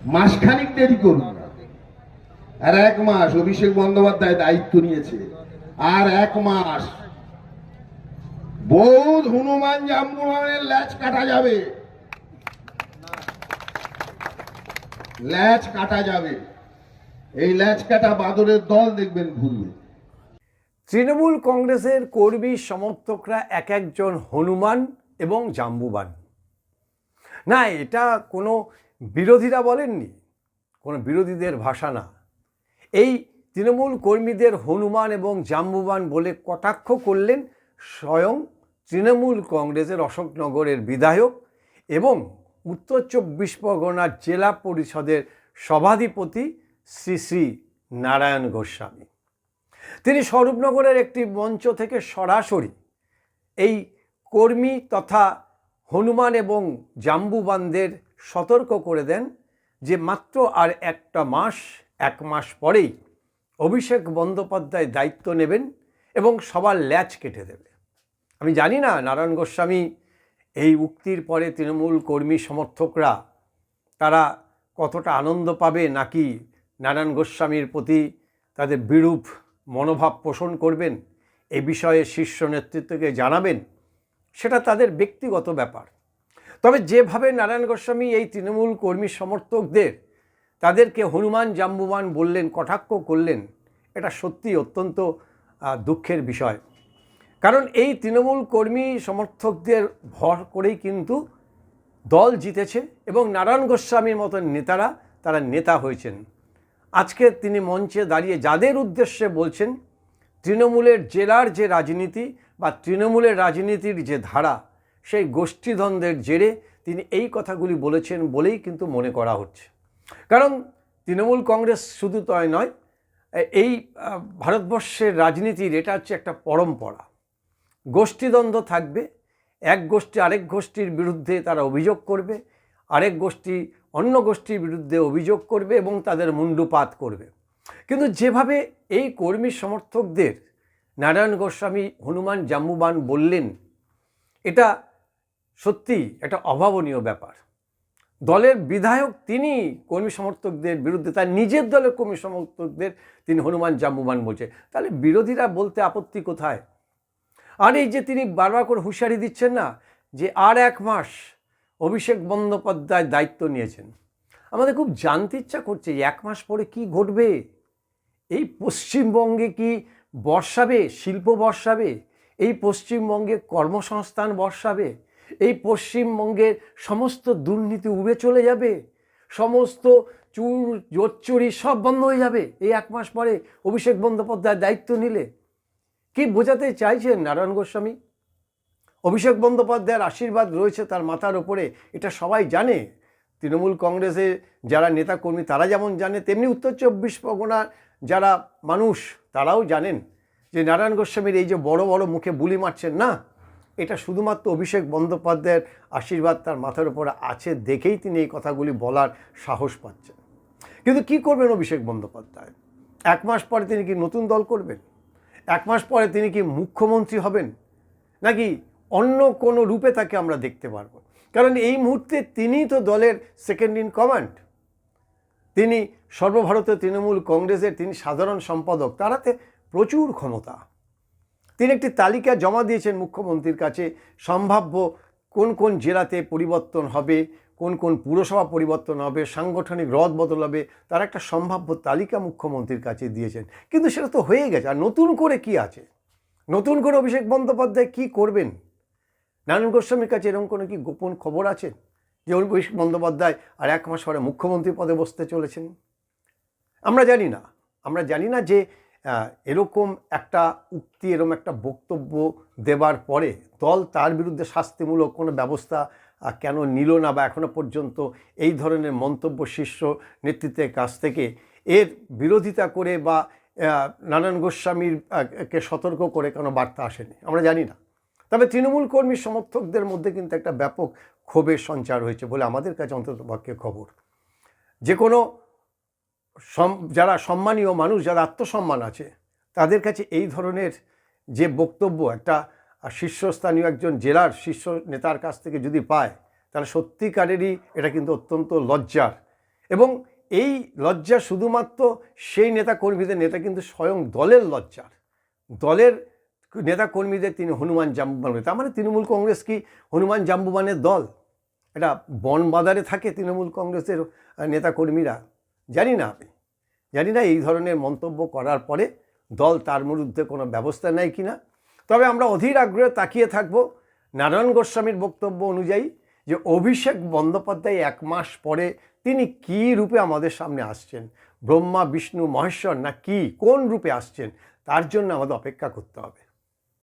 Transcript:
মাসখানিক দেরি করুন আর এক মাস অভিষেক বন্দ্যোপাধ্যায় দায়িত্ব নিয়েছে। আর এক মাস বৌদ্ধ হনুমান জাম্বুরানের ল্যাচ কাটা যাবে। ল্যাচ কাটা যাবে। এই ল্যাচ কাটা বাদরের দল দেখবেন ঘুরবে তৃণমূল কংগ্রেসের কর্মী সমর্থকরা এক একজন হনুমান এবং জাম্বুবান। না, এটা কোনো বিরোধীরা বলেননি, কোনো বিরোধীদের ভাষা না। এই তৃণমূল কর্মীদের হনুমান এবং জাম্বুবান বলে কটাক্ষ করলেন স্বয়ং তৃণমূল কংগ্রেসের অশোকনগরের বিধায়ক এবং উত্তর চব্বিশ পরগনার জেলা পরিষদের সভাধিপতি শ্রী শ্রী নারায়ণ গোস্বামী। তিনি স্বরূপনগরের একটি মঞ্চ থেকে সরাসরি এই কর্মী তথা হনুমান এবং জাম্বুবানদের সতর্ক করে দেন যে মাত্র আর একটা মাস, এক মাস পরেই অভিষেক বন্দ্যোপাধ্যায় দায়িত্ব নেবেন এবং সবার ল্যাচ কেটে দেবে। আমি জানি না, নারায়ণ গোস্বামী, এই উক্তির পরে তৃণমূল কর্মী সমর্থকরা তারা কতটা আনন্দ পাবে নাকি নারায়ণ গোস্বামীর প্রতি তাদের বিরূপ মনোভাব পোষণ করবেন, এ বিষয়ে শীর্ষ নেতৃত্বকে জানাবেন, সেটা তাদের ব্যক্তিগত ব্যাপার। তবে যেভাবে নারায়ণ গোস্বামী এই তৃণমূল কর্মী সমর্থকদের তাদেরকে হনুমান জাম্বুমান বললেন, কটাক্ষ করলেন, এটা সত্যি অত্যন্ত দুঃখের বিষয়। কারণ এই তৃণমূল কর্মী সমর্থকদের ভর করেই কিন্তু দল জিতেছে এবং নারায়ণ গোস্বামীর মতন নেতারা তারা নেতা হয়েছেন। আজকে তিনি মঞ্চে দাঁড়িয়ে যাদের উদ্দেশ্যে বলছেন, তৃণমূলের জেলার যে রাজনীতি বা তৃণমূলের রাজনীতির যে ধারা সেই গোষ্ঠীদ্বন্দ্বের জেরে তিনি এই কথাগুলি বলেছেন বলেই কিন্তু মনে করা হচ্ছে। কারণ তৃণমূল কংগ্রেস শুধু তাই নয়, এই ভারতবর্ষের রাজনীতির এটা হচ্ছে একটা পরম্পরা। গোষ্ঠীদ্বন্দ্ব থাকবে, এক গোষ্ঠী আরেক গোষ্ঠীর বিরুদ্ধে তারা অভিযোগ করবে, আরেক গোষ্ঠী অন্য গোষ্ঠীর বিরুদ্ধে অভিযোগ করবে এবং তাদের মুন্ডুপাত করবে। কিন্তু যেভাবে এই কর্মী সমর্থকদের নারায়ণ গোস্বামী, হনুমান, জাম্বুবান বললেন, এটা সত্যি একটা অভাবনীয় ব্যাপার। দলের বিধায়ক তিনি কর্মী সমর্থকদের বিরুদ্ধে, তার নিজের দলের কর্মী সমর্থকদের তিনি হনুমান জাম্বুবান বলছে তাহলে বিরোধীরা বলতে আপত্তি কোথায়? আর এই যে তিনি বারবার করে হুঁশিয়ারি দিচ্ছেন না, যে আর এক মাস অভিষেক বন্দ্যোপাধ্যায় দায়িত্ব নিয়েছেন। আমাদের খুব জানতে ইচ্ছা করছে এক মাস পরে কি ঘটবে? এই পশ্চিমবঙ্গে কি বর্ষাবে, শিল্প বর্ষাবে? এই পশ্চিমবঙ্গে কর্মসংস্থান বর্ষাবে? এই পশ্চিমবঙ্গের সমস্ত দুর্নীতি উবে চলে যাবে, সমস্ত চুর জোচ্চুরি সব বন্ধ হয়ে যাবে। এই এক মাস পরে অভিষেক বন্দ্যোপাধ্যায় দায়িত্ব নিলে। কি বোঝাতে চাইছেন নারায়ণ গোস্বামী? অভিষেক বন্দ্যোপাধ্যায়ের আশীর্বাদ রয়েছে তার মাথার ওপরে এটা সবাই জানে। তৃণমূল কংগ্রেসে যারা নেতাকর্মী, তারা যেমন জানে, তেমনি উত্তর চব্বিশ পরগনার যারা মানুষ, তারাও জানেন যে নারায়ণ গোস্বামীর এই যে বড় বড় মুখে বুলি মারছেন না? এটা শুধুমাত্র অভিষেক বন্দ্যোপাধ্যায়ের আশীর্বাদ তার মাথার উপরে আছে দেখেই তিনি এই কথাগুলি বলার সাহস পাচ্ছেন। কিন্তু কি করবেন অভিষেক বন্দ্যোপাধ্যায়? এক মাস পরে তিনি কি নতুন দল করবেন? এক মাস পরে তিনি কি মুখ্যমন্ত্রী হবেন? নাকি অন্য কোনো রূপে তাকে আমরা দেখতে পারব? কারণ এই মুহূর্তে তিনিই তো দলের সেকেন্ড ইন কমান্ড তিনি সর্বভারতীয় তৃণমূল কংগ্রেসের তিনি সাধারণ সম্পাদক তারাতে প্রচুর ক্ষমতা। তিনি একটি তালিকা জমা দিয়েছেন মুখ্যমন্ত্রীর কাছে, সম্ভাব্য কোন কোন জেলাতে পরিবর্তন হবে, কোন কোন পুরসভা পরিবর্তন হবে, সাংগঠনিক রদ বদল হবে, তার একটা সম্ভাব্য তালিকা মুখ্যমন্ত্রীর কাছে দিয়েছেন। কিন্তু সেটা তো হয়ে গেছে। আর নতুন করে কি আছে? নতুন করে অভিষেক বন্দ্যোপাধ্যায় কি করবেন? নারায়ণ গোস্বামীর কাছে এরকম কোনো কি গোপন খবর আছে? যে অভিষেক বন্দ্যোপাধ্যায় আর এক মাস পরে মুখ্যমন্ত্রী পদে বসতে চলেছেন? আমরা জানি না। আমরা জানি না যে এরকম একটা উক্তি, এরকম একটা বক্তব্য দেবার পরে দল তার বিরুদ্ধে শাস্তিমূলক কোনো ব্যবস্থা কেন নিল না বা এখনও পর্যন্ত এই ধরনের মন্তব্য শীর্ষ নেতৃত্বের কাছ থেকে এর বিরোধিতা করে বা নারায়ণ গোস্বামীর কে সতর্ক করে কোনো বার্তা আসেনি, আমরা জানি না। তবে তৃণমূল কর্মী সমর্থকদের মধ্যে কিন্তু একটা ব্যাপক ক্ষোভের সঞ্চার হয়েছে বলে আমাদের কাছে অন্তত পক্ষে খবর। যে কোনো যারা সম্মানীয় মানুষ, যারা আত্মসম্মান আছে, তাদের কাছে এই ধরনের যে বক্তব্য, একটা শীর্ষস্থানীয় একজন জেলার শীর্ষ নেতার কাছ থেকে যদি পায়, তাহলে সত্যিকারেরই এটা কিন্তু অত্যন্ত লজ্জার। এবং এই লজ্জা শুধুমাত্র সেই নেতা কর্মীদের নেতা কিন্তু স্বয়ং দলের লজ্জার। দলের নেতা কর্মীদের তিনি হনুমান জাম্বুবান তার মানে তৃণমূল কংগ্রেস কি হনুমান জাম্বুবানের দল? এটা বনবাজারে থাকে তৃণমূল কংগ্রেসের নেতা কর্মীরা জানি না আমি। জানি না এই ধরনের মন্তব্য করার পরে দল তার বিরুদ্ধে কোনো ব্যবস্থা নেয় কিনা তবে আমরা অধীর আগ্রহে তাকিয়ে থাকব নারায়ণ গোস্বামীর বক্তব্য অনুযায়ী যে অভিষেক বন্দ্যোপাধ্যায় এক মাস পরে তিনি কী রূপে আমাদের সামনে আসছেন? ব্রহ্মা, বিষ্ণু, মহেশ্বর না কি কোন রূপে আসছেন? তার জন্য আমাদের অপেক্ষা করতে হবে।